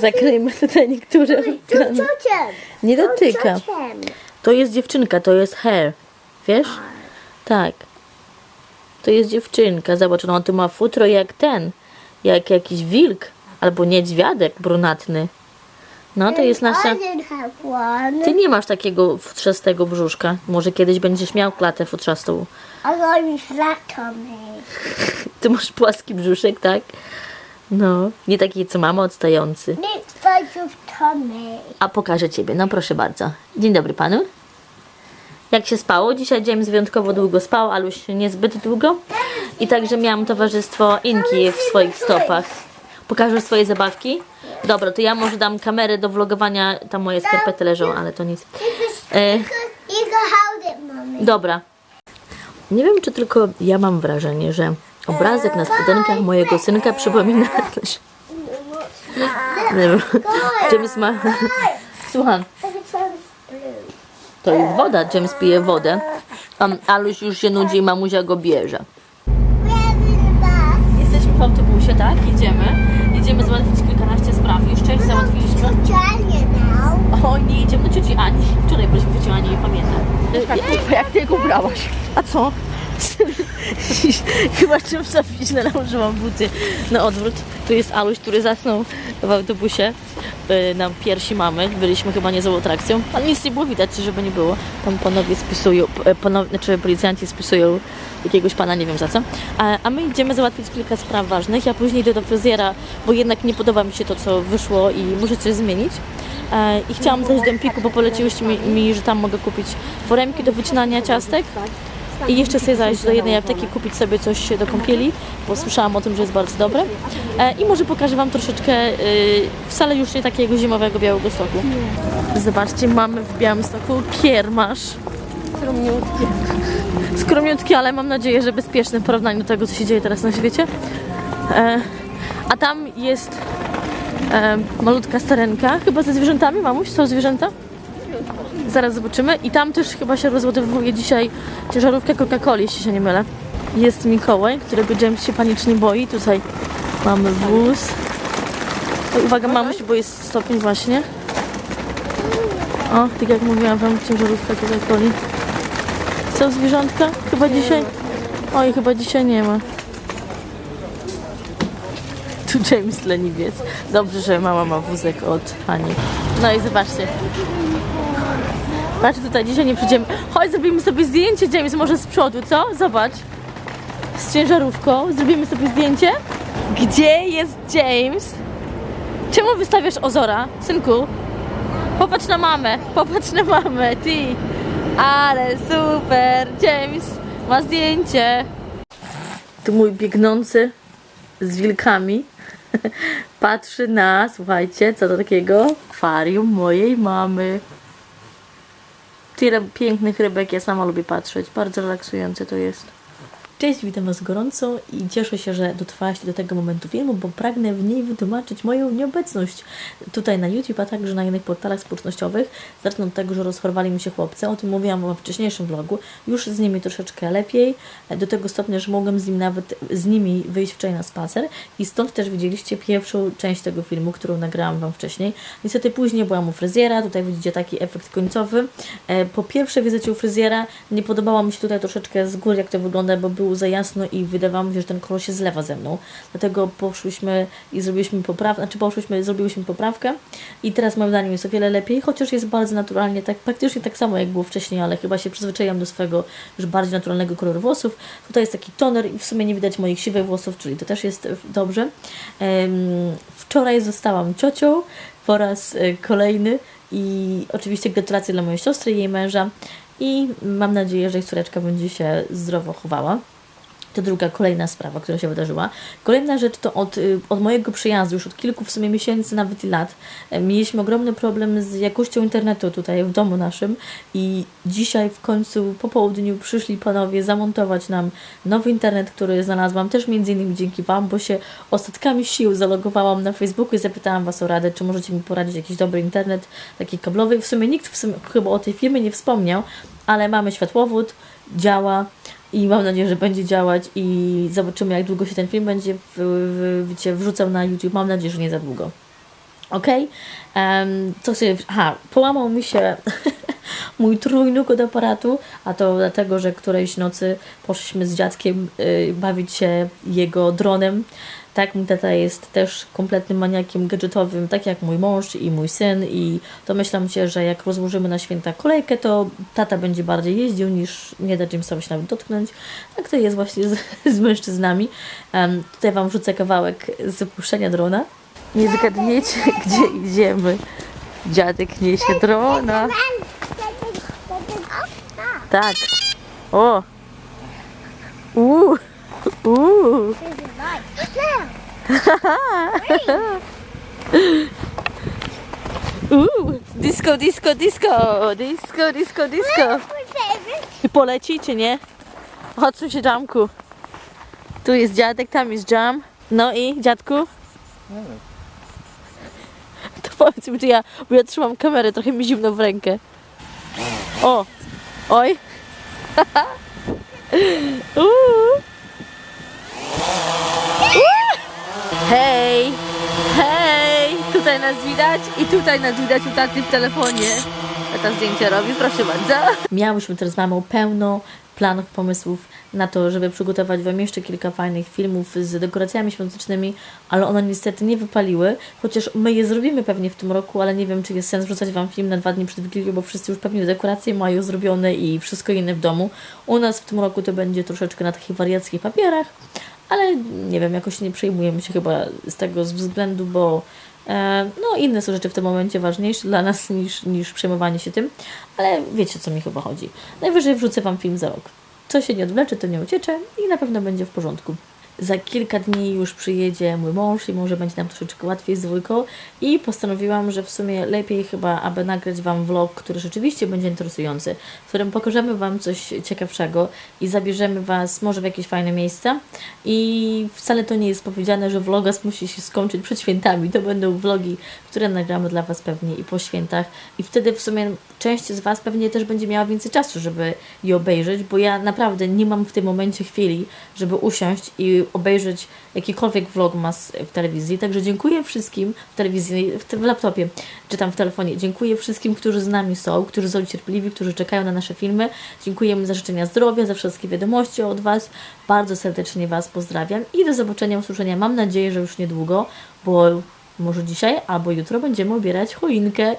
Zakryjmy tutaj niektóre. Nie dotyka. To jest dziewczynka, to jest hair. Wiesz? Tak. To jest dziewczynka. Zobacz, ona tu ma futro jak ten. Jak jakiś wilk. Albo niedźwiadek brunatny. No, to jest nasza... Ty nie masz takiego futrzastego brzuszka. Może kiedyś będziesz miał klatę futrzastą. I got you flat on me. Ty masz płaski brzuszek, tak? No, nie taki co mama odstający. A pokażę ciebie, no proszę bardzo. Dzień dobry panu. Jak się spało? Dzisiaj James wyjątkowo długo spał, Aluś niezbyt długo. I także miałam towarzystwo Inki w swoich stopach. Pokażesz swoje zabawki? Dobra, to ja może dam kamerę do vlogowania. Tam moje skarpety leżą, ale to nic. E, hold it, mommy. dobra. Nie wiem, czy tylko ja mam wrażenie, że obrazek na spodenkach mojego synka przypomina coś. Nie wiem. James ma... Słucham. To jest woda. James pije wodę. Um, Aluś już się nudzi i mamusia go bierze. Jesteśmy w autobusie, tak? Jedziemy. Jedziemy załatwić kilkanaście spraw. Już część załatwiliśmy. O, nie jedziemy do cioci Ani. Wczoraj byliśmy cioci Ani, nie pamiętam. Jak, jak ty jak ubrałaś? A co? Chyba czymś za źle nałożyłam buty na odwrót. Tu jest Aluś, który zasnął w autobusie y, na piersi mamy. Byliśmy chyba niezłą atrakcją, ale nic nie było widać, żeby nie było. Tam panowie spisują, e, panowie, znaczy policjanci spisują jakiegoś pana, nie wiem za co. A, a my idziemy załatwić kilka spraw ważnych. Ja później idę do fryzjera, bo jednak nie podoba mi się to, co wyszło i muszę coś zmienić. E, I chciałam zejść do Empiku, bo poleciłyście mi, mi, że tam mogę kupić foremki do wycinania ciastek. I jeszcze sobie zajść do jednej apteki, kupić sobie coś do kąpieli, bo słyszałam o tym, że jest bardzo dobre. E, I może pokażę Wam troszeczkę y, wcale już nie takiego zimowego Białego Stoku. Zobaczcie, mamy w Białym Stoku kiermasz. Skromniutki. Skromniutki, ale mam nadzieję, że bezpieczny w porównaniu do tego, co się dzieje teraz na świecie. E, a tam jest e, malutka starenka, chyba ze zwierzętami, mamuś? Są zwierzęta? Zaraz zobaczymy. I tam też chyba się rozładowuje dzisiaj ciężarówka Coca-Coli, jeśli się nie mylę. Jest Mikołaj, którego James się panicznie boi. Tutaj mamy wóz. Uwaga, mamuś, bo jest stopień właśnie. O, tak jak mówiłam wam, ciężarówka Coca-Coli. Są zwierzątka? Chyba dzisiaj... Oj, chyba dzisiaj nie ma. Tu James leniwiec. Dobrze, że mama ma wózek od Ani. No i zobaczcie. Patrz tutaj, dzisiaj nie przyjdziemy. Chodź, zrobimy sobie zdjęcie, James, może z przodu, co? Zobacz. Z ciężarówką. Zrobimy sobie zdjęcie. Gdzie jest James? Czemu wystawiasz Ozora? Synku, popatrz na mamę, popatrz na mamę, ty. Ale super, James ma zdjęcie. Tu mój biegnący z wilkami patrzy na, słuchajcie, co to takiego? Akwarium mojej mamy. Tyle pięknych rybek, ja sama lubię patrzeć. Bardzo relaksujące to jest. Cześć, witam Was gorąco i cieszę się, że dotrwałaście do tego momentu filmu, bo pragnę w niej wytłumaczyć moją nieobecność tutaj na YouTube, a także na innych portalach społecznościowych. Zacznę od tego, że rozchorowali mi się chłopcy, o tym mówiłam we wcześniejszym vlogu. Już z nimi troszeczkę lepiej, do tego stopnia, że mogłem z, nim nawet, z nimi wyjść wczoraj na spacer i stąd też widzieliście pierwszą część tego filmu, którą nagrałam Wam wcześniej. Niestety później byłam u fryzjera, tutaj widzicie taki efekt końcowy. E, Po pierwszej wizycie u fryzjera nie podobało mi się tutaj troszeczkę z góry, jak to wygląda, bo za jasno i wydawało mi się, że ten kolor się zlewa ze mną. Dlatego poszłyśmy i zrobiliśmy poprawkę, znaczy poszłyśmy, zrobiłyśmy poprawkę i teraz moim zdaniem jest o wiele lepiej, chociaż jest bardzo naturalnie, tak praktycznie tak samo jak było wcześniej, ale chyba się przyzwyczaiłam do swojego już bardziej naturalnego koloru włosów. Tutaj jest taki toner i w sumie nie widać moich siwych włosów, czyli to też jest e, dobrze. Wczoraj zostałam ciocią po raz e, kolejny i oczywiście gratulacje dla mojej siostry i jej męża i mam nadzieję, że ich córeczka będzie się zdrowo chowała. To druga, kolejna sprawa, która się wydarzyła. Kolejna rzecz to od, y, od mojego przyjazdu, już od kilku w sumie miesięcy, nawet i lat, e, mieliśmy ogromny problem z jakością internetu tutaj w domu naszym i dzisiaj w końcu po południu przyszli panowie zamontować nam nowy internet, który znalazłam też między innymi dzięki Wam, bo się ostatkami sił zalogowałam na Facebooku i zapytałam Was o radę, czy możecie mi poradzić jakiś dobry internet, taki kablowy. W sumie nikt w sumie chyba o tej firmie nie wspomniał, ale mamy światłowód, działa i mam nadzieję, że będzie działać i zobaczymy jak długo się ten film będzie w, w, wrzucał na YouTube. Mam nadzieję, że nie za długo. Okej, Em, co sobie. Aha, połamał mi się mój trójnóg od aparatu, a to dlatego, że którejś nocy poszliśmy z dziadkiem y, bawić się jego dronem. Tak, mój tata jest też kompletnym maniakiem gadżetowym, tak jak mój mąż i mój syn i domyślam się, że jak rozłożymy na święta kolejkę, to tata będzie bardziej jeździł niż nie da Jamesowi się nawet dotknąć. Tak to jest właśnie z, z mężczyznami. Em, tutaj Wam wrzucę kawałek z opuszczenia drona. Nie zgadniecie, gdzie idziemy. Dziadek niesie drona. Tak. O. Uuu. Uuu. Uuu. Disco, disco, disco. Disco, disco, disco. I poleci, czy nie? Odsuń się, Jamku. Tu jest dziadek, tam jest Jam. No i, dziadku? To powiedz mi, czy ja, bo ja trzymam kamerę, trochę mi zimno w rękę. O! Oj! Uuu. Uuu. Hej! Hej! Tutaj nas widać i tutaj nas widać u taty w telefonie. Tata zdjęcia robi, proszę bardzo. Miałyśmy teraz z mamą pełno planów, pomysłów na to, żeby przygotować Wam jeszcze kilka fajnych filmów z dekoracjami świątecznymi, ale one niestety nie wypaliły, chociaż my je zrobimy pewnie w tym roku, ale nie wiem, czy jest sens wrzucać Wam film na dwa dni przed Wigilią, bo wszyscy już pewnie dekoracje mają zrobione i wszystko inne w domu. U nas w tym roku to będzie troszeczkę na takich wariackich papierach, ale nie wiem, jakoś nie przejmujemy się chyba z tego względu, bo no inne są rzeczy w tym momencie ważniejsze dla nas niż, niż przejmowanie się tym, ale wiecie, co mi chyba chodzi. Najwyżej wrzucę Wam film za rok. Co się nie odwlecze, to nie uciecze i na pewno będzie w porządku. Za kilka dni już przyjedzie mój mąż i może będzie nam troszeczkę łatwiej z dwójką. I postanowiłam, że w sumie lepiej chyba, aby nagrać Wam vlog, który rzeczywiście będzie interesujący, w którym pokażemy Wam coś ciekawszego i zabierzemy Was może w jakieś fajne miejsca. I wcale to nie jest powiedziane, że vlogas musi się skończyć przed świętami. To będą vlogi, które nagramy dla Was pewnie i po świętach. I wtedy w sumie część z Was pewnie też będzie miała więcej czasu, żeby je obejrzeć, bo ja naprawdę nie mam w tym momencie chwili, żeby usiąść i obejrzeć jakikolwiek vlogmas w telewizji. Także dziękuję wszystkim w telewizji, w, w laptopie czy tam w telefonie. Dziękuję wszystkim, którzy z nami są, którzy są cierpliwi, którzy czekają na nasze filmy. Dziękujemy za życzenia zdrowia, za wszystkie wiadomości od Was. Bardzo serdecznie Was pozdrawiam i do zobaczenia, usłyszenia. Mam nadzieję, że już niedługo, bo może dzisiaj albo jutro będziemy ubierać choinkę